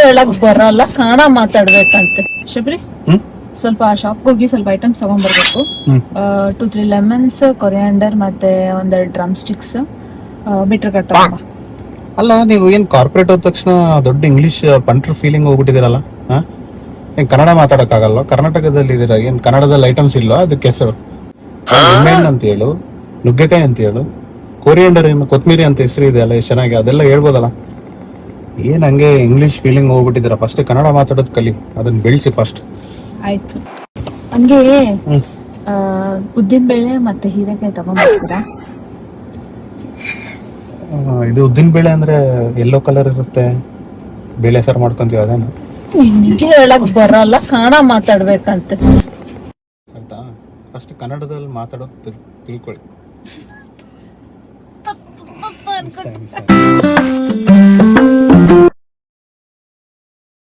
ಹೇಳಕ್ ಬರಲ್ಲ ಕನ್ನಡ ಮಾತಾಡ್ಬೇಕಂತೆ. ಶಬರಿ ಹ್ಮ್? ಸ್ವಲ್ಪ ಶಾಪ್ ಹೋಗಿ ಸ್ವಲ್ಪ ಐಟಮ್ಸ್ ತಗೊಂಡ್ಬರ್ಬೇಕು. ಟು ತ್ರೀ ಲೆಮನ್ಸ್ ಕೊರಿಯಾಂಡರ್ ಮತ್ತೆ ಒಂದೆರಡು ಡ್ರಮ್ ಸ್ಟಿಕ್ಸ್ ಬಿಟ್ರ ಕಟ್ ಅಲ್ಲ ನೀವು ಏನ್ ಕಾರ್ಪೊರೇಟ್ ಹೋದ ತಕ್ಷಣ ದೊಡ್ಡ ಇಂಗ್ಲಿಷ್ ಪಂಟ್ರ್ ಫೀಲಿಂಗ್ ಹೋಗ್ಬಿಟ್ಟಿದ್ದೀರಲ್ಲ? ಹಾ? ಏನ್ ಕನ್ನಡ ಮಾತಾಡಕ್ಕಾಗಲ್ಲ ಕರ್ನಾಟಕದಲ್ಲಿ ಇದೀರ? ಏನ್ ಕನ್ನಡದಲ್ಲಿ ಐಟಮ್ಸ್ ಇಲ್ವಾ? ಅದಕ್ಕೆ ಹೆಸರು. ಅಂತ ಹೇಳು ನುಗ್ಗೆಕಾಯಿ ಅಂತ ಹೇಳು ಕೊರಿಯಂಡರ್ ಏನು ಕೊತ್ಮೀರಿ ಅಂತ ಹೆಸರು ಇದೆ ಅಲ್ಲ ಎಷ್ಟು ಚೆನ್ನಾಗಿ ಅದೆಲ್ಲ ಹೇಳ್ಬೋದಲ್ಲ? ಏನ್ ಹಂಗೆ ಇಂಗ್ಲಿಷ್ ಫೀಲಿಂಗ್ ಹೋಗ್ಬಿಟ್ಟಿದ್ರ ಫಸ್ಟ್ ಕನ್ನಡ ಮಾತಾಡೋದು ಕಲಿ. ಅದನ್ನ ಬೆಳೆಸಿ ಫಸ್ಟ್ ಆಯ್ತು. ಹಂಗೆ ಉದ್ದಿನ ಬೇಳೆ ಮತ್ತೆ ಹೀರೆಕಾಯಿ ತಗೊಂಡ್ಬಿಡ್ತೀರಾ ಇದು ಉದ್ದಿನ ಬೇಳೆ ಅಂದ್ರೆ ಎಲ್ಲೋ ಕಲರ್ ಇರುತ್ತೆ. ಬೇಳೆ ಸಾರು ಮಾಡ್ಕೊಂತೀವಿ ಅದೇನು? ನಿಮಗೆ ಹೇಳಕ್ ಬರಲ್ಲ ಕನ್ನಡ ಮಾತಾಡ್ಬೇಕಂತೆ. ಆಯ್ತಾ? ಫಸ್ಟ್ ಕನ್ನಡದಲ್ಲಿ ಮಾತಾಡೋದು ತಿಳ್- ತಿಳ್ಕೊಳ್ಳಿ. ಸರಿ ಸರಿ.